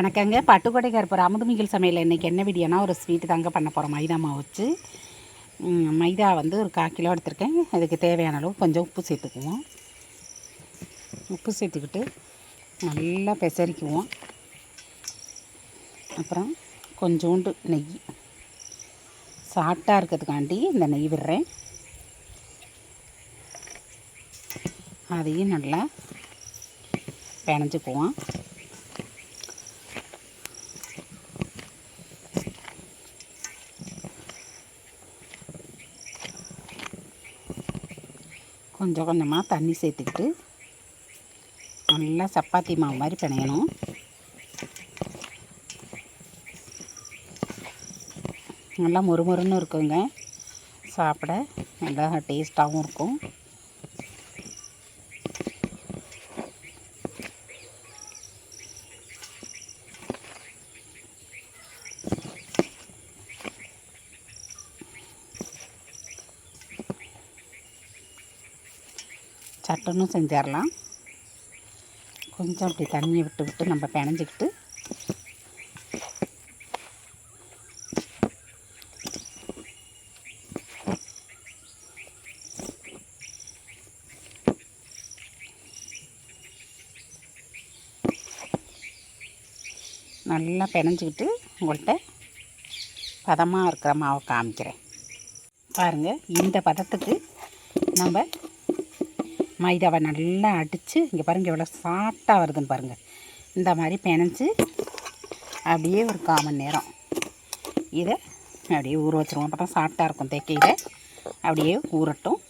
வணக்கங்க. பட்டுக்கோட்டை கருப்பர் அமுதுமிகள் சமையல் இன்றைக்கி என்ன வீடியோனா ஒரு ஸ்வீட்டு தாங்க பண்ண போகிறோம் மைதா மாவு வச்சு. மைதா வந்து ஒரு கால் கிலோ எடுத்திருக்கேன். அதுக்கு தேவையான அளவு கொஞ்சம் உப்பு சேர்த்துக்குவோம். உப்பு சேர்த்துக்கிட்டு நல்லா பெசரிக்குவோம். அப்புறம் கொஞ்சோண்டு நெய். சாஃப்டாக இருக்கிறதுக்காண்டி இந்த நெய் விடுறேன். அதையும் நல்லா பிணைஞ்சுக்குவோம் கொஞ்சம் கொஞ்சமாக தண்ணி சேர்த்துக்கிட்டு நல்லா சப்பாத்தி மாவு மாதிரி பிணையணும். நல்லா மொறுமொறுன்னு இருக்குங்க. சாப்பிட நல்லா டேஸ்ட்டாகவும் இருக்கும். சட்டனும் செஞ்சிடலாம் கொஞ்சம் அப்படி தண்ணியை விட்டு விட்டு நம்ம பிணைஞ்சிக்கிட்டு நல்லா பிணைஞ்சிக்கிட்டு உங்கள்கிட்ட பதமாக இருக்கிற மாவை காமிக்கிறேன். பாருங்கள் இந்த பதத்துக்கு நம்ம மைதாவை நல்லா அடித்து இங்கே பாருங்கள் எவ்வளோ சாஃப்டாக வருதுன்னு பாருங்கள் இந்த மாதிரி பிணைஞ்சி அப்படியே ஒரு கால் மணி நேரம் இதை அப்படியே ஊற வச்சுருவோம். அப்போ தான் சாஃப்டாக இருக்கும் தேக்கையில். அப்படியே ஊறட்டும்.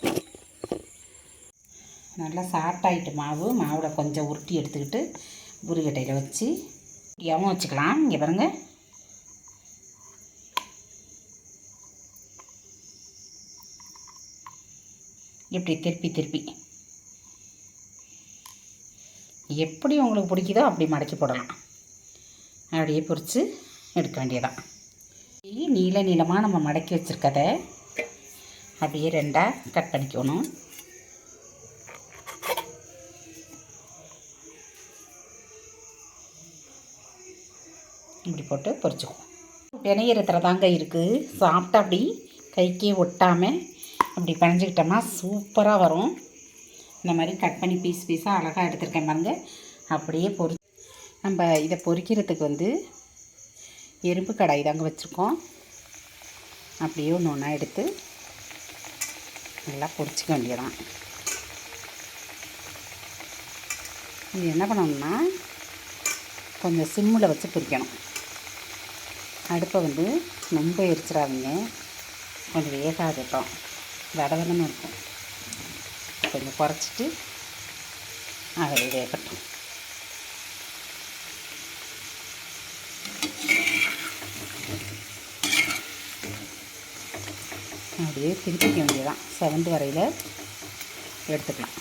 நல்லா சாஃப்டாகிட்டு மாவு மாவில் கொஞ்சம் உருட்டி எடுத்துக்கிட்டு உருகட்டையில் வச்சு எவன் வச்சுக்கலாம். இங்கே பாருங்கள் இப்படி திருப்பி திருப்பி. எப்படி உங்களுக்கு பிடிக்குதோ அப்படி மடக்கி போடலாம். அப்படியே பொறித்து எடுக்க வேண்டியதான் நீள நீளமாக நம்ம மடக்கி வச்சுருக்கத அப்படியே ரெண்டாக கட் பண்ணிக்கணும். இப்படி போட்டு பொறிச்சுக்குவோம் பிணையிறத்துல தாங்க இருக்குது சாப்பிட்டா அப்படி கைக்கே ஒட்டாமல் அப்படி பிணைஞ்சிக்கிட்டோம்னா சூப்பராக வரும். இந்த மாதிரி கட் பண்ணி பீஸ் பீஸாக அழகாக எடுத்திருக்கேன் பாருங்கள் அப்படியே பொறி நம்ம இதை பொறிக்கிறதுக்கு வந்து எறும்பு கடாய் தாங்க வச்சுருக்கோம். அப்படியே ஒன்று ஒன்றா எடுத்து நல்லா பொறிச்சிக்க வேண்டியதான் இது என்ன பண்ணணும்னா கொஞ்சம் சிம்மில் வச்சு பொரிக்கணும் அடுப்பை வந்து ரொம்ப எரிச்சிடாதீங்க. கொஞ்சம் வேகாகட்டும் வடவடன்னு இருக்கும். கொஞ்சம் குறைச்சிட்டு அதில் வேகட்டும் அப்படியே திருப்பிக்க வேண்டியதான் செவந்து வரையில் எடுத்துக்கலாம்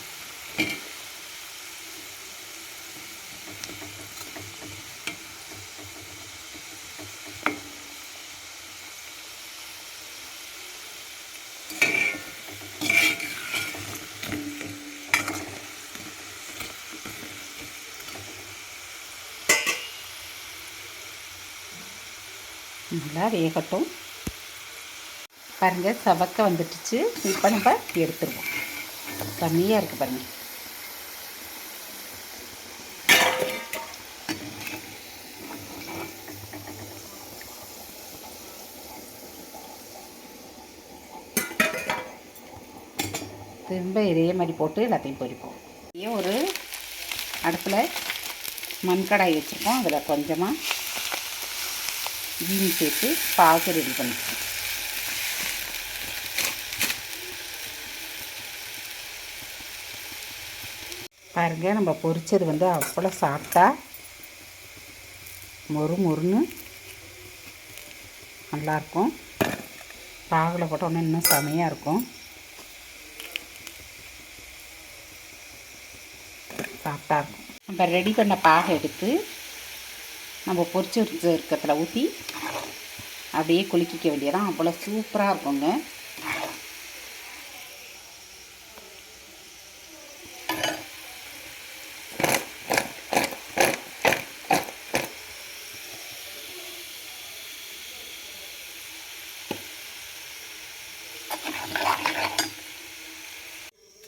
நல்லா வேகட்டும். பாருங்கள் சவக்க வந்துட்டுச்சு. இப்போ நம்ம எடுத்துருவோம். கம்மியாக இருக்குது பாருங்கள் திரும்ப இதே மாதிரி போட்டு எல்லாத்தையும் பொரிப்போம். ஒரு அடுப்பில் மண்கடாய் வச்சுருக்கோம். அதில் கொஞ்சமாக ஜீனி சேர்த்து பாகு ரெடி பண்ணிக்கலாம். பாருங்கள் நம்ம பொரிச்சது வந்து அவ்வளோ சாப்பிட்டா மொறு மொறுன்னு நல்லாயிருக்கும் பாகில் போட்டோன்னே இன்னும் செமையாக இருக்கும். சாப்பிட்டா இருக்கும். நம்ம ரெடி பண்ண பாகை எடுத்து நம்ம பொரிச்சு இருக்கிறதுல ஊற்றி அப்படியே குலுக்கிக்க வேண்டியதான் அவ்வளோ சூப்பராக இருக்குங்க.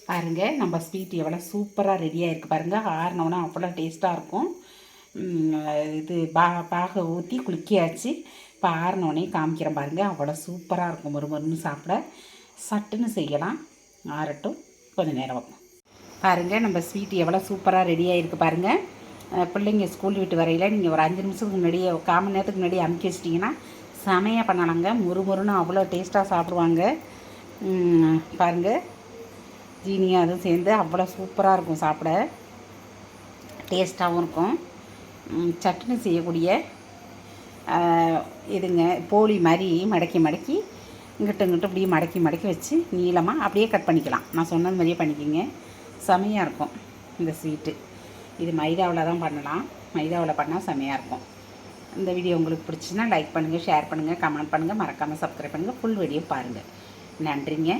பாருங்கள் நம்ம ஸ்வீட் எவ்வளோ சூப்பராக ரெடியாக இருக்குது பாருங்கள் ஆறினோன்னா அவ்வளோ டேஸ்ட்டாக இருக்கும். இது பா பாக ஊற்றி குளிக்கியாச்சு. இப்போ ஆறினோடனே காமிக்கிறேன் பாருங்கள் அவ்வளோ சூப்பராக இருக்கும். ஒரு மருன்னு சாப்பிட. சட்டுன்னு செய்யலாம். ஆறட்டும். கொஞ்சம் நேரம் பாருங்கள் நம்ம ஸ்வீட் எவ்வளோ சூப்பராக ரெடியாக இருக்குது பாருங்கள் பிள்ளைங்க ஸ்கூல் விட்டு வரையில் நீங்கள் ஒரு அஞ்சு நிமிஷத்துக்கு முன்னாடியே ஒரு கால் மணி நேரத்துக்கு முன்னாடி அமுக்கி வச்சிட்டிங்கன்னா செமையாக பண்ணலாங்க. முறுமுறுன்னு அவ்வளோ டேஸ்ட்டாக சாப்பிடுவாங்க. பாருங்கள் ஜீனியும் அதுவும் சேர்ந்து அவ்வளோ சூப்பராக இருக்கும் சாப்பிட. டேஸ்ட்டாகவும் இருக்கும். சட்னி செய்யக்கூடிய இதுங்க போலி மாதிரி மடக்கி மடக்கி இங்கிட்ட இங்கிட்ட அப்படியே மடக்கி மடக்கி வச்சு நீளமாக அப்படியே கட் பண்ணிக்கலாம். நான் சொன்னது மாதிரியே பண்ணிக்கிங்க. செமையாக இருக்கும் இந்த ஸ்வீட்டு இது மைதாவில் தான் பண்ணலாம். மைதாவில் பண்ணால் செமையாக இருக்கும். இந்த வீடியோ உங்களுக்கு பிடிச்சுன்னா லைக் பண்ணுங்கள் ஷேர் பண்ணுங்கள் கமெண்ட் பண்ணுங்கள் மறக்காமல் சப்ஸ்கிரைப் பண்ணுங்கள் ஃபுல் வீடியோ பாருங்கள் நன்றிங்க.